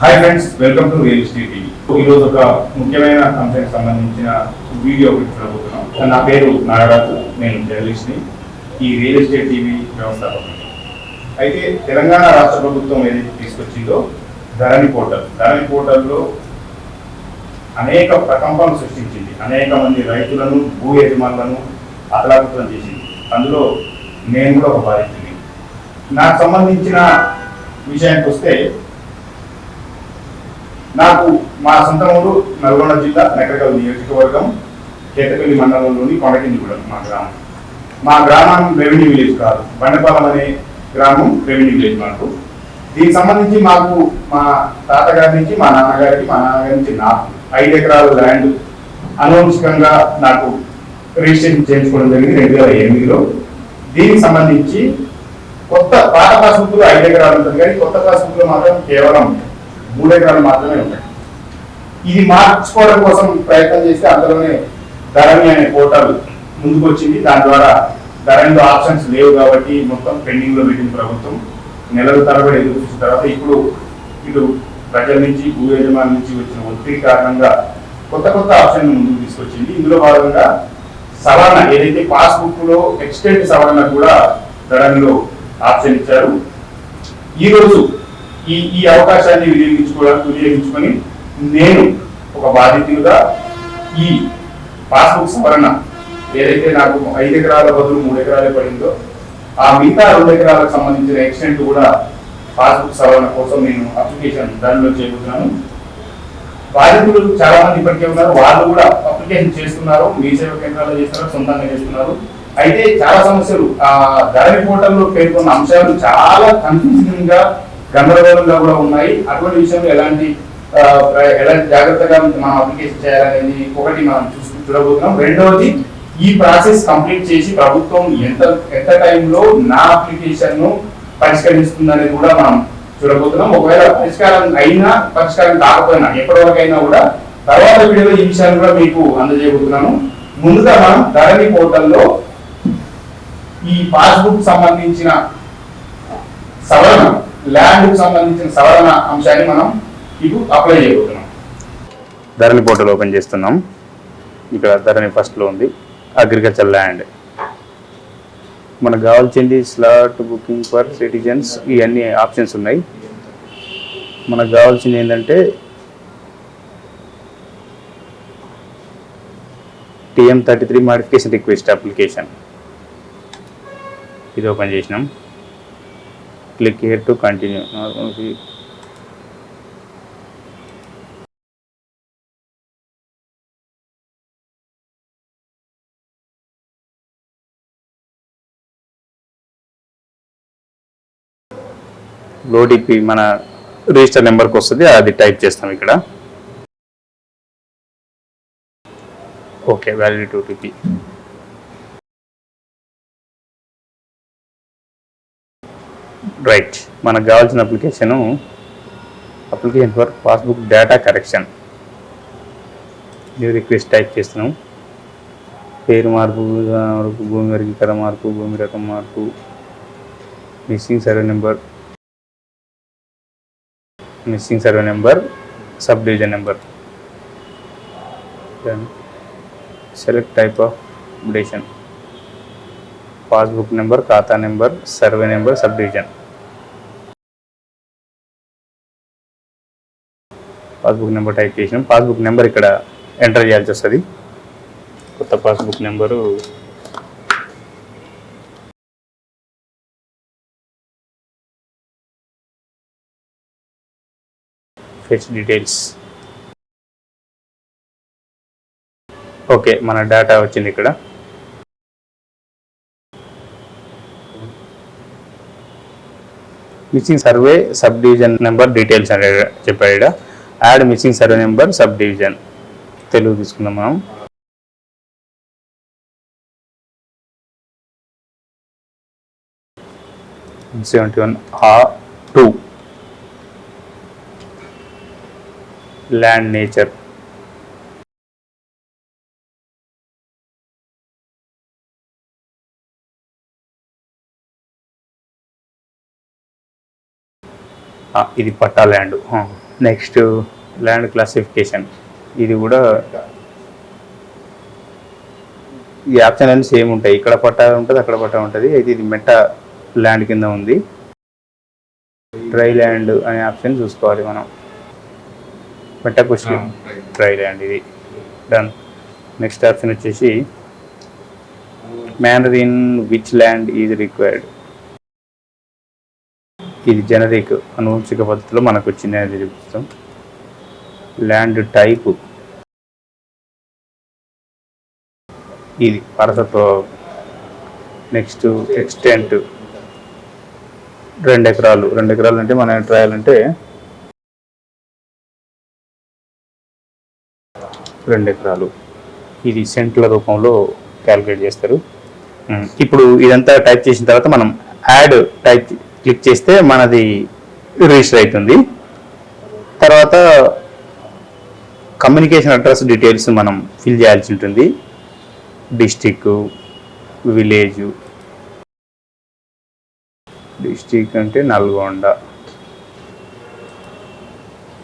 Hi friends welcome to real estate TV ఈరోజు ఒక ముఖ్యమైన అంశానికి సంబంధించిన వీడియో ఒకటి చూడబోతున్నాం. నా పేరు నాగరాజు నేను జర్నలిస్ట్ని. ఈ రియల్ ఎస్టేట్ టీవీ వ్యవస్థాపకుని అయితే తెలంగాణ రాష్ట్ర ప్రభుత్వం ఏదైతే తీసుకొచ్చిందో ధరణి పోర్టల్. ధరణి పోర్టల్లో అనేక ప్రకంపనలు సృష్టించింది. అనేక మంది రైతులను భూ యజమానులను అతలాకుతలం చేసింది. అందులో నేను కూడా ఒక బాధితుని నాకు సంబంధించిన విషయానికి వస్తే నాకు మా సొంత ఊరు నల్గొండ జిల్లా నగరకల్ నియోజకవర్గం కేటపల్లి మండలంలోని కొండకిందిగూడెం మా గ్రామం. మా గ్రామం రెవెన్యూ విలేజ్ కాదు. బండపాలెం అనే గ్రామం రెవెన్యూ విలేజ్ మాకు. దీనికి సంబంధించి మాకు మా తాతగారి నుంచి మా నాన్నగారికి మా నాన్నగారి నుంచి నాకు ఐదు ఎకరాల ల్యాండ్ అనౌన్స్కంగా నాకు రిజిస్ట్రేషన్ చేయించుకోవడం జరిగింది రెండు వేల ఎనిమిదిలో. దీనికి సంబంధించి కొత్త పాత పాస్బుక్లు ఐదు ఎకరాలు ఉంటుంది కానీ కొత్త పాస్బుక్లు మాత్రం కేవలం మూడు ఎకరాలు మాత్రమే ఉంటాయి. ఇది మార్చుకోవడం కోసం ప్రయత్నం చేస్తే అందులోనే ధరణి అనే పోర్టల్ ముందుకు వచ్చింది దాని ద్వారా ధరణిలో ఆప్షన్స్ లేవు కాబట్టి మొత్తం పెండింగ్లో పెట్టింది ప్రభుత్వం. నెలల తరబడి ఎదురు చూసిన తర్వాత ఇప్పుడు ఇటు ప్రజల నుంచి భూ యజమాని నుంచి వచ్చిన ఒత్తిడి కారణంగా కొత్త కొత్త ఆప్షన్ ముందుకు తీసుకొచ్చింది. ఇందులో భాగంగా సవరణ ఏదైతే పాస్బుక్లో ఎక్స్టెంట్ సవరణ కూడా ధరణిలో ఆప్షన్ ఇచ్చారు. ఈరోజు ఈ ఈ అవకాశాన్ని వినియోగించుకోవడానికి వినియోగించుకొని నేను ఒక బాధితులుగా ఈ పాస్బుక్ సవరణ ఏదైతే నాకు ఐదు ఎకరాల బదులు మూడు ఎకరాలే పడిందో ఆ మిగతా రెండు ఎకరాలకు సంబంధించిన ఎక్స్టెంట్ కూడా పాస్బుక్ సవరణ కోసం నేను అప్లికేషన్ దానిలో చేయబోతున్నాను బాధితులు చాలా మంది ఇప్పటికే ఉన్నారు. వాళ్ళు కూడా అప్లికేషన్ చేస్తున్నారు. మీ సేవ కేంద్రాల్లో చేస్తున్నారు సొంతంగా చేస్తున్నారు. అయితే చాలా సమస్యలు. ఆ ధర పోర్టల్లో పేర్కొన్న అంశాలు చాలా కన్ఫ్యూజింగ్గా గందరగోళంలో కూడా ఉన్నాయి. అటువంటి విషయంలో ఎలాంటి ఎలాంటి జాగ్రత్తగా మనం అప్లికేషన్ చేయాలనేది ఒకటి మనం చూసి చూడబోతున్నాం. రెండవది ఈ ప్రాసెస్ కంప్లీట్ చేసి ప్రభుత్వం ఎంత ఎంత టైంలో నా అప్లికేషన్ను కూడా మనం చూడబోతున్నాం. ఒకవేళ పరిష్కారం అయినా పరిష్కారం కాకపోయినా ఎప్పటివరకైనా అయినా కూడా తర్వాత వీడియోలో ఈ విషయాన్ని కూడా మీకు అందజేయబోతున్నాను. ముందుగా మనం ధరణి పోర్టల్లో ఈ పాస్బుక్ సంబంధించిన సవరణ ల్యాండ్ సంబంధించిన సవరణ అంశాన్ని మనం ఇప్పుడు అప్లై చేయబోతున్నాం. ధరణి పోర్టల్ ఓపెన్ చేస్తున్నాం. ఇక్కడ ధరణి ఫస్ట్లో ఉంది. Agriculture land. మనకు కావాల్సింది స్లాట్ బుకింగ్ ఫర్ సిటిజన్స్. ఇవన్నీ ఆప్షన్స్ ఉన్నాయి. మనకు కావాల్సింది ఏంటంటే TM thirty three modification request application. ఇది ఓపెన్ చేసినాం. Click here to continue OTP మన రిజిస్టర్ నెంబర్కి వస్తుంది అది టైప్ చేస్తాం ఇక్కడ. ఓకే వ్యాలిడిటీ ఓటీపీ రైట్ మనకు కావాల్సిన application application for passbook data correction new request type చేస్తున్నాం. పేరు మార్పు మార్పు భూమి వర్గీకరణ మార్పు భూమి రకం మార్పు missing survey number missing survey number subdivision number select type of updation passbook number ఖాతా number survey number subdivision passbook number type చేసినాం. పాస్బుక్ నెంబర్ ఇక్కడ ఎంటర్ చేయాల్సి వస్తుంది. కొత్త passbook number fetch details. Okay మన డేటా వచ్చింది ఇక్కడ. Missing survey subdivision number details అని చెప్పాడు ఈడ. Add missing survey number subdivision. Telugu తీసుకుందాం మనం. Seventy one A two. Land nature. ఇది patta land. Next land classification. ఇది కూడా ఈ ఆప్షన్ అన్ని సేమ్ ఉంటాయి. ఇక్కడ పట్టా ఉంటుంది అక్కడ పట్టా ఉంటుంది. అయితే ఇది మెట్ట ల్యాండ్ కింద ఉంది. డ్రై ల్యాండ్ అనే ఆప్షన్ చూసుకోవాలి మనం. మెట్ట పుష్టి డ్రై ల్యాండ్. ఇది. డన్ నెక్స్ట్ ఆప్షన్ వచ్చేసి manner in which land is required ఇది జనరిక్ అనువంశిక పద్ధతిలో మనకు వచ్చింది చూపిస్తాం. ల్యాండ్ టైప్ ఇది పరసత్వ నెక్స్ట్ ఎక్స్టెంట్ రెండు ఎకరాలు. రెండు ఎకరాలు అంటే మనం ఎంత రాయాలంటే రెండు ఎకరాలు. ఇది సెంట్ల రూపంలో క్యాలిక్యులేట్ చేస్తారు. ఇప్పుడు ఇదంతా టైప్ చేసిన తర్వాత మనం యాడ్ టైప్ క్లిక్ చేస్తే మనది రిజిస్టర్ అవుతుంది తర్వాత కమ్యూనికేషన్ అడ్రస్ డీటెయిల్స్ మనం ఫిల్ చేయాల్సి ఉంటుంది. District village. డిస్టిక్ అంటే నల్గొండ.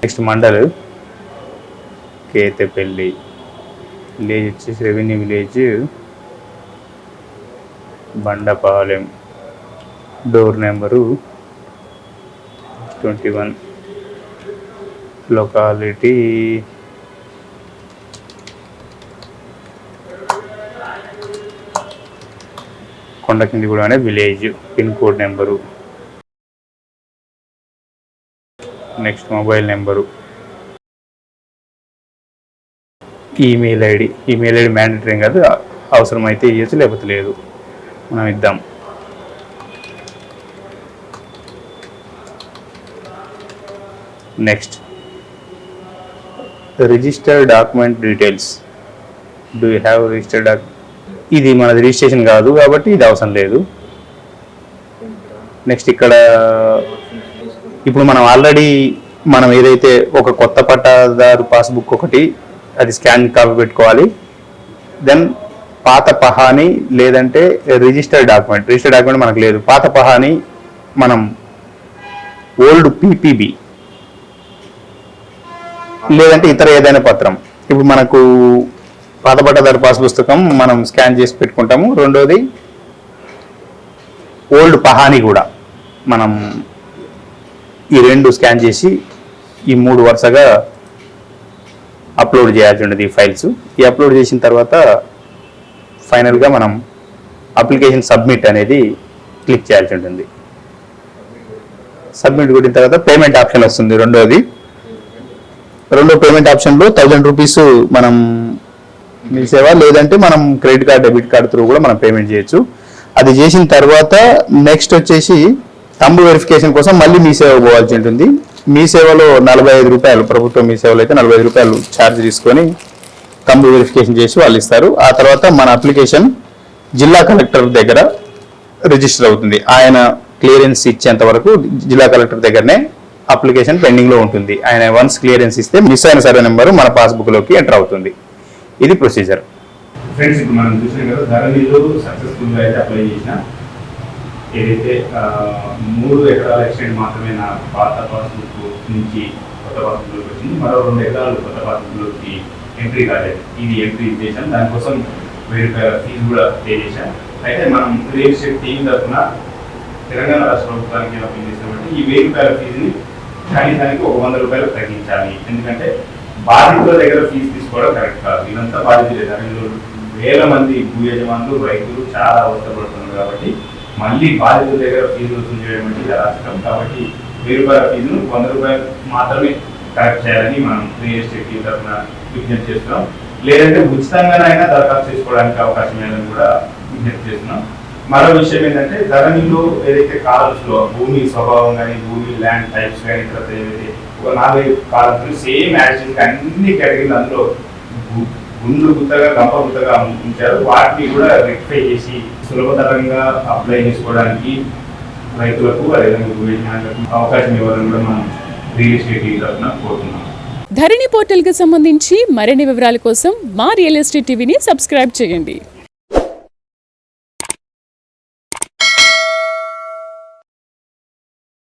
నెక్స్ట్ మండల్ కేతపల్లి. విలేజ్ వచ్చేసి revenue village Bandapalem. Door number twenty one. Locality Kondakindiguda అనే village pin code number. Next mobile number. Email ID. Email ID mandatory కాదు అవసరమైతే ఇవ్వచ్చు లేకపోతే లేదు. మనం ఇద్దాం. Next register document details do you have register doc ఇది మనది రిజిస్ట్రేషన్ కాదు కాబట్టి ఇది అవసరం లేదు. నెక్స్ట్ ఇక్కడ ఇప్పుడు మనం ఆల్రెడీ మనం ఏదైతే ఒక కొత్త పట్టాదారు పాస్బుక్ ఒకటి అది స్కాన్ కాపీ పెట్టుకోవాలి. దెన్ పాత పహాని లేదంటే రిజిస్టర్ డాక్యుమెంట్ రిజిస్టర్ డాక్యుమెంట్ మనకు లేదు. పాత పహాని మనం ఓల్డ్ పీపీబీ లేదంటే ఇతర ఏదైనా పత్రం. ఇప్పుడు మనకు పాత పట్టదారు పాస్ పుస్తకం మనం స్కాన్ చేసి పెట్టుకుంటాము. రెండోది ఓల్డ్ పహాని కూడా మనం ఈ రెండు స్కాన్ చేసి ఈ మూడు వరుసగా అప్లోడ్ చేయాల్సి ఉంటుంది ఈ ఫైల్స్. ఈ అప్లోడ్ చేసిన తర్వాత ఫైనల్గా మనం అప్లికేషన్ సబ్మిట్ అనేది క్లిక్ చేయాల్సి ఉంటుంది. సబ్మిట్ కొట్టిన తర్వాత పేమెంట్ ఆప్షన్ వస్తుంది రెండోది. రెండో పేమెంట్ ఆప్షన్లో థౌజండ్ రూపీస్ మనం మీ సేవ లేదంటే మనం credit card debit card through కూడా మనం పేమెంట్ చేయొచ్చు. అది చేసిన తర్వాత నెక్స్ట్ వచ్చేసి తంబు వెరిఫికేషన్ కోసం మళ్ళీ మీ సేవ పోవాల్సి ఉంటుంది. మీ సేవలో నలభై ఐదు రూపాయలు ప్రభుత్వం మీ సేవలో అయితే నలభై ఐదు రూపాయలు ఛార్జ్ తీసుకొని తంబు వెరిఫికేషన్ చేసి వాళ్ళు ఇస్తారు. ఆ తర్వాత మన అప్లికేషన్ జిల్లా కలెక్టర్ దగ్గర రిజిస్టర్ అవుతుంది. ఆయన క్లియరెన్స్ ఇచ్చేంత వరకు జిల్లా కలెక్టర్ దగ్గరనే అప్లికేషన్ పెండింగ్లో ఉంటుంది. ఆయన వన్స్ క్లియరెన్స్ ఇస్తే మిస్ అయిన సర్వే నెంబర్ మన పాస్బుక్లోకి ఎంటర్ అవుతుంది. ఇది ప్రొసీజర్. ఫ్రెండ్స్ ఇప్పుడు మనం చూసినాం కదా ధరణిలో సక్సెస్ఫుల్గా అయితే అప్లై చేసిన ఏదైతే మూడు ఎకరాల ఎక్స్టెంట్ మాత్రమే నా పాత పాస్బుక్ నుంచి కొత్త పాస్బుక్లోకి వచ్చింది. మరో రెండు ఎకరాలు కొత్త పాస్బుక్లోకి ఎంట్రీ కాలేదు ఇది ఎంట్రీ చేశాను దానికోసం వేరే ఫీజు కూడా పే చేశాం. అయితే మనం రియల్ ఎస్టేట్ టీం తరఫున తెలంగాణ రాష్ట్ర ప్రభుత్వానికి అప్పీల్ చేసామంటే ఈ వెయ్యి రూపాయల ఫీజుని కనీసానికి ఒక వంద రూపాయలు తగ్గించాలి. ఎందుకంటే బాధితుల దగ్గర ఫీజు తీసుకోవడం కరెక్ట్ కాదు. ఇదంతా బాధితులే. దానిలో వేల మంది భూ యజమానులు రైతులు చాలా అవసరపడుతున్నారు కాబట్టి మళ్ళీ బాధితుల దగ్గర ఫీజు వసూలు చేయడం అంటే ఇది కాబట్టి వెయ్యి రూపాయల ఫీజును వంద రూపాయలు మాత్రమే కరెక్ట్ చేయాలని మనం రియల్ ఎస్టేట్ తరఫున విజ్ఞప్తి చేస్తున్నాం. లేదంటే ఉచితంగానైనా దరఖాస్తు చేసుకోవడానికి అవకాశం లేదని కూడా విజ్ఞప్తి చేస్తున్నాం. మరో విషయం ఏంటంటే ధరణిలో ఏదైతే కాలమ్స్ భూమి స్వభావం కానీ భూమి ల్యాండ్ టైప్స్ కానీ తర్వాత ఏదైతే ఒక నాలుగైదు కాలమ్స్ సేమ్ యాక్షన్ అన్ని కేటగిరీలు అందులో గు- గుండు గుత్తగా గంప గుత్తగా ఉంచారు వాటిని కూడా రెక్టిఫై చేసి సులభతరంగా అప్లై చేసుకోవడానికి రైతులకు అదేవిధంగా భూ అవకాశం ఇవ్వాలని కూడా మనం రియల్ ఎస్టేట్ తరఫున కోరుతున్నాం. ధరణి పోర్టల్కి సంబంధించి మరిన్ని వివరాల కోసం మా రియల్ ఎస్టేట్ టీవీని సబ్స్క్రైబ్ చేయండి.